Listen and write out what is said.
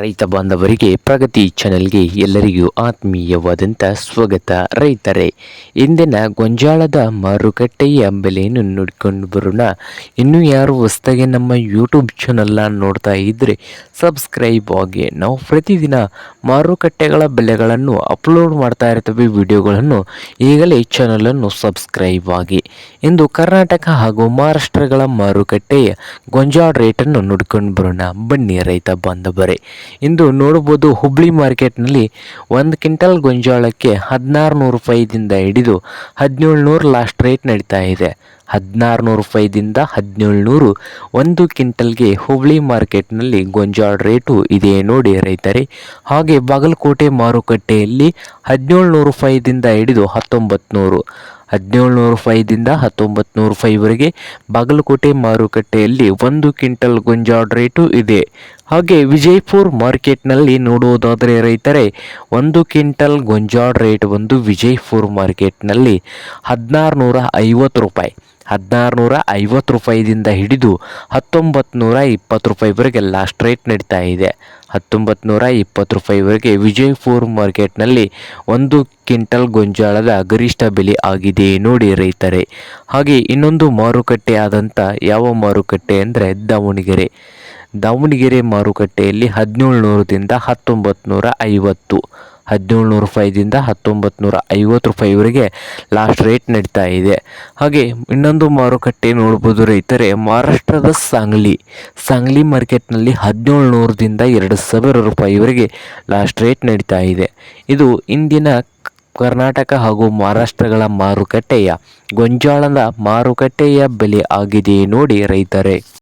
ರೈತ ಬಾಂಧವರಿಗೆ ಪ್ರಗತಿ ಚಾನೆಲ್ಗೆ ಎಲ್ಲರಿಗೂ ಆತ್ಮೀಯವಾದಂಥ ಸ್ವಾಗತ. ರೈತರೇ, ಇಂದಿನ ಗೊಂಜಾಳದ ಮಾರುಕಟ್ಟೆಯ ಬೆಲೆಯನ್ನು ನೋಡಿಕೊಂಡು ಬರೋಣ. ಇನ್ನು ಯಾರು ಹೊಸದಾಗಿ ನಮ್ಮ ಯೂಟ್ಯೂಬ್ ಚಾನಲ್ನ ನೋಡ್ತಾ ಇದ್ದರೆ ಸಬ್ಸ್ಕ್ರೈಬ್ ಆಗಿ. ನಾವು ಪ್ರತಿದಿನ ಮಾರುಕಟ್ಟೆಗಳ ಬೆಲೆಗಳನ್ನು ಅಪ್ಲೋಡ್ ಮಾಡ್ತಾ ಇರ್ತವೆ, ವಿಡಿಯೋಗಳನ್ನು ಈಗಲೇ ಚಾನಲನ್ನು ಸಬ್ಸ್ಕ್ರೈಬ್ ಆಗಿ. ಇಂದು ಕರ್ನಾಟಕ ಹಾಗೂ ಮಹಾರಾಷ್ಟ್ರಗಳ ಮಾರುಕಟ್ಟೆಯ ಗೊಂಜಾಳ ರೇಟನ್ನು ನೋಡ್ಕೊಂಡು ಬರೋಣ. ಬನ್ನಿ ರೈತ ಬಾಂಧವರೇ ಇಂದು ನೋಡಬಹುದು ಹುಬ್ಳಿ ಮಾರ್ಕೆಟ್ನಲ್ಲಿ ಒಂದು ಕ್ವಿಂಟಲ್ ಗೊಂಜಾಳಕ್ಕೆ ಹದಿನಾರು ನೂರು ರೂಪಾಯಿದಿಂದ ಹಿಡಿದು ಹದಿನೇಳು ನೂರು ಲಾಸ್ಟ್ ರೇಟ್ ನಡೀತಾ ಇದೆ. ಹದಿನಾರು ನೂರು ರೂಪಾಯಿದಿಂದ ಹದಿನೇಳು ನೂರು ಒಂದು ಕ್ವಿಂಟಲ್ಗೆ ಹುಬ್ಳಿ ಮಾರ್ಕೆಟ್ನಲ್ಲಿ ಗೊಂಜಾಳ ರೇಟು ಇದೆ ನೋಡಿ ರೈತರೇ. ಹಾಗೆ ಬಾಗಲಕೋಟೆ ಮಾರುಕಟ್ಟೆಯಲ್ಲಿ ಹದಿನೇಳು ನೂರು ರೂಪಾಯಿದಿಂದ ಹಿಡಿದು ಹತ್ತೊಂಬತ್ತು ನೂರು ಹದಿನೇಳು ನೂರು ರೂಪಾಯಿದಿಂದ ಹತ್ತೊಂಬತ್ತು ನೂರು ರೂಪಾಯಿವರೆಗೆ ಬಾಗಲಕೋಟೆ ಮಾರುಕಟ್ಟೆಯಲ್ಲಿ ಒಂದು ಕ್ವಿಂಟಲ್ ಗೊಂಜಾಳ ರೇಟು ಇದೆ. ಹಾಗೆ ವಿಜಯಪುರ್ ಮಾರ್ಕೆಟ್ನಲ್ಲಿ ನೋಡುವುದಾದರೆ ರೈತರೇ, ಒಂದು ಕ್ವಿಂಟಲ್ ಗೊಂಜಾಳ ರೇಟ್ ಬಂದು ವಿಜಯಪುರ್ ಮಾರ್ಕೆಟ್ನಲ್ಲಿ ಹದಿನಾರು ನೂರ ಐವತ್ತು ರೂಪಾಯಿ. ಹದಿನಾರು ನೂರ ಐವತ್ತು ರೂಪಾಯಿದಿಂದ ಹಿಡಿದು ಹತ್ತೊಂಬತ್ತು ನೂರ ಇಪ್ಪತ್ತು ರೂಪಾಯಿವರೆಗೆ ಲಾಸ್ಟ್ ರೇಟ್ ನಡೀತಾ ಇದೆ. ಹತ್ತೊಂಬತ್ತು ನೂರ ಇಪ್ಪತ್ತು ರೂಪಾಯಿವರೆಗೆ ವಿಜಯಪುರ್ ಮಾರ್ಕೆಟ್ನಲ್ಲಿ ಒಂದು ಕ್ವಿಂಟಲ್ ಗೊಂಜಾಳದ ಗರಿಷ್ಠ ಬೆಲೆ ಆಗಿದೆ ನೋಡಿ ರೈತರೇ. ಹಾಗೆ ಇನ್ನೊಂದು ಮಾರುಕಟ್ಟೆ ಆದಂಥ ಯಾವ ಮಾರುಕಟ್ಟೆ ಅಂದರೆ ದಾವಣಗೆರೆ. ದಾವಣಗೆರೆ ಮಾರುಕಟ್ಟೆಯಲ್ಲಿ ಹದಿನೇಳು ನೂರದಿಂದ ಹತ್ತೊಂಬತ್ತು ನೂರ ಐವತ್ತು ಹದಿನೇಳು ನೂರು ರೂಪಾಯಿದಿಂದ ಹತ್ತೊಂಬತ್ತು ನೂರ ಐವತ್ತು ರೂಪಾಯಿವರೆಗೆ ಲಾಸ್ಟ್ ರೇಟ್ ನಡೀತಾ ಇದೆ. ಹಾಗೆ ಇನ್ನೊಂದು ಮಾರುಕಟ್ಟೆ ನೋಡ್ಬೋದು ರೈತರೆ, ಮಹಾರಾಷ್ಟ್ರದ ಸಾಂಗ್ಲಿ. ಸಾಂಗ್ಲಿ ಮಾರ್ಕೆಟ್ನಲ್ಲಿ ಹದಿನೇಳು ನೂರದಿಂದ ಎರಡು ಸಾವಿರ ರೂಪಾಯಿವರೆಗೆ ಲಾಸ್ಟ್ ರೇಟ್ ನಡೀತಾ ಇದೆ. ಇದು ಇಂದಿನ ಕರ್ನಾಟಕ ಹಾಗೂ ಮಹಾರಾಷ್ಟ್ರಗಳ ಮಾರುಕಟ್ಟೆಯ ಗೊಂಜಾಳದ ಮಾರುಕಟ್ಟೆಯ ಬೆಲೆ ಆಗಿದೆ ನೋಡಿ ರೈತರೇ.